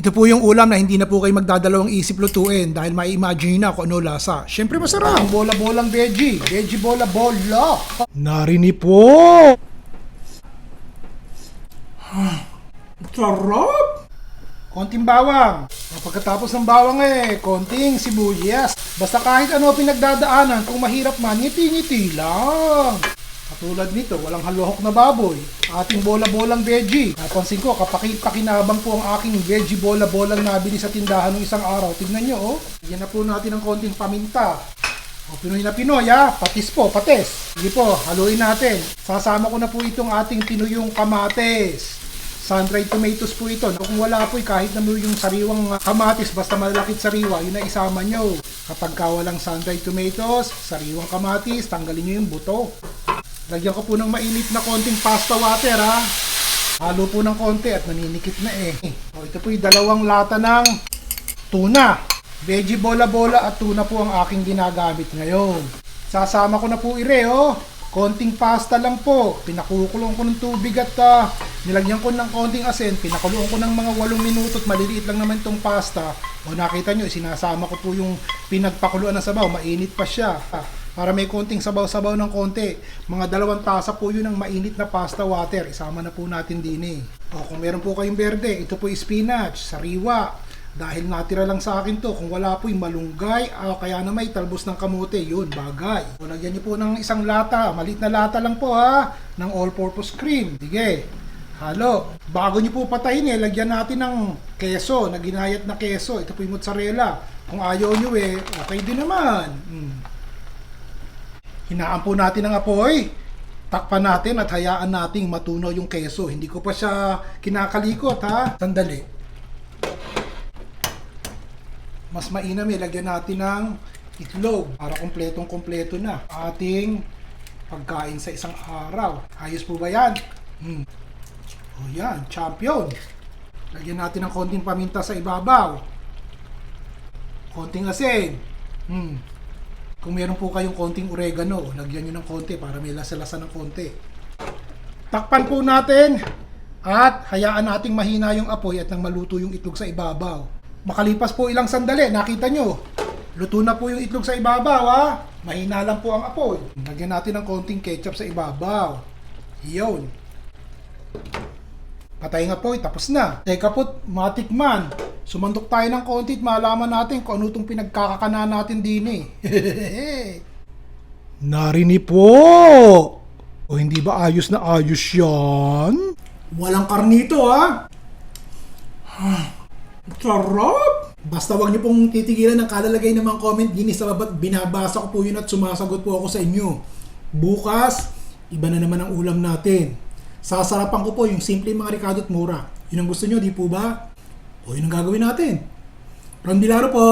Ito po yung ulam na hindi na po kayo magdadalawang isip lutuin dahil may imagine na kung ano lasa. Siyempre masarap. Ang bola-bolang veggie. Veggie bola-bola. Narini po. Sarap! Konting bawang. Pagkatapos ng bawang eh, konting sibuyas. Basta kahit ano pinagdadaanan, kung mahirap man, ngiti-ngiti lang. Katulad nito, walang halohok na baboy. Ating bola-bolang veggie. Napansin ko, kapaki-pakinabang po ang aking veggie bola-bolang nabili sa tindahan ng isang araw. Tignan nyo, oh. Yan na po natin ng konting paminta. O, Pinoy na Pinoy, ha? Patis po, patis. Sige po, haluin natin. Sasama ko na po itong ating tinuyong kamates. Sun-dried tomatoes po ito. Kung wala po, eh, kahit na yung sariwang uh, kamatis, basta malakit sariwa, yun na isama nyo. Kapag ka walang sun-dried tomatoes, sariwang kamatis, tanggalin nyo yung buto. Lagyan ko po ng mainit na konting pasta water ha. Halo po ng konti at naninikit na eh. O, ito po yung dalawang lata ng tuna. Veggie bola-bola at tuna po ang aking ginagamit ngayon. Sasama ko na po ire oh. Konting pasta lang po. Pinakukulong ko ng tubig at ah, nilagyan ko ng konting asin. Pinakulong ko ng mga 8 minuto at maliliit lang naman itong pasta. O nakita nyo, sinasama ko po yung pinagpakuluan ng sabaw. Mainit pa siya. Para may konting sabaw-sabaw ng konti. Mga dalawang tasa po yun ng mainit na pasta water. Isama na po natin din eh. O kung meron po kayong berde, ito po spinach, sariwa, dahil natira lang sa akin to, kung wala po yung malunggay, ah, kaya na may talbos ng kamote, yun, bagay. O, lagyan niyo po ng isang lata, malit na lata lang po ha, ng all-purpose cream. Sige, halo. Bago niyo po patayin eh, lagyan natin ng keso, na ginayat na keso. Ito po yung mozzarella. Kung ayaw niyo eh, okay din naman. Hmm. Hinaan po natin ang apoy. Takpan natin at hayaan nating matunaw yung keso. Hindi ko pa siya kinakalikot ha. Sandali mas mainam eh, lagyan natin ng itlog para kumpletong kumpleto na ating pagkain sa isang araw. Ayos po ba yan? Hmm. O yan, champion. Lagyan natin ng konting paminta sa ibabaw. Konting asin. Hmm. Kung meron po kayong konting oregano, lagyan nyo ng konti para may lasa-lasa ng konti. Takpan po natin at hayaan nating mahina yung apoy at nang maluto yung itlog sa ibabaw. Makalipas po ilang sandali, nakita nyo, luto na po yung itlog sa ibabaw ha. Mahina lang po ang apoy. Lagyan natin ng konting ketchup sa ibabaw. Iyon. Patay nga po, tapos na. Teka po, matikman. Sumandok tayo ng konti at malaman natin kung ano itong pinagkakakana natin din eh. Narini po! O hindi ba ayos na ayos yan? Walang karnito ha? Sarap! Basta wag niyo pong titigilan ng kalalagay ng mga comment din sa. Binabasa ko po yun at sumasagot po ako sa inyo. Bukas, iba na naman ang ulam natin. Sasarapan ko po yung simple mga ricado at mura. Yun ang gusto nyo, di po ba? O yun ang gagawin natin. Ron Bilaro po.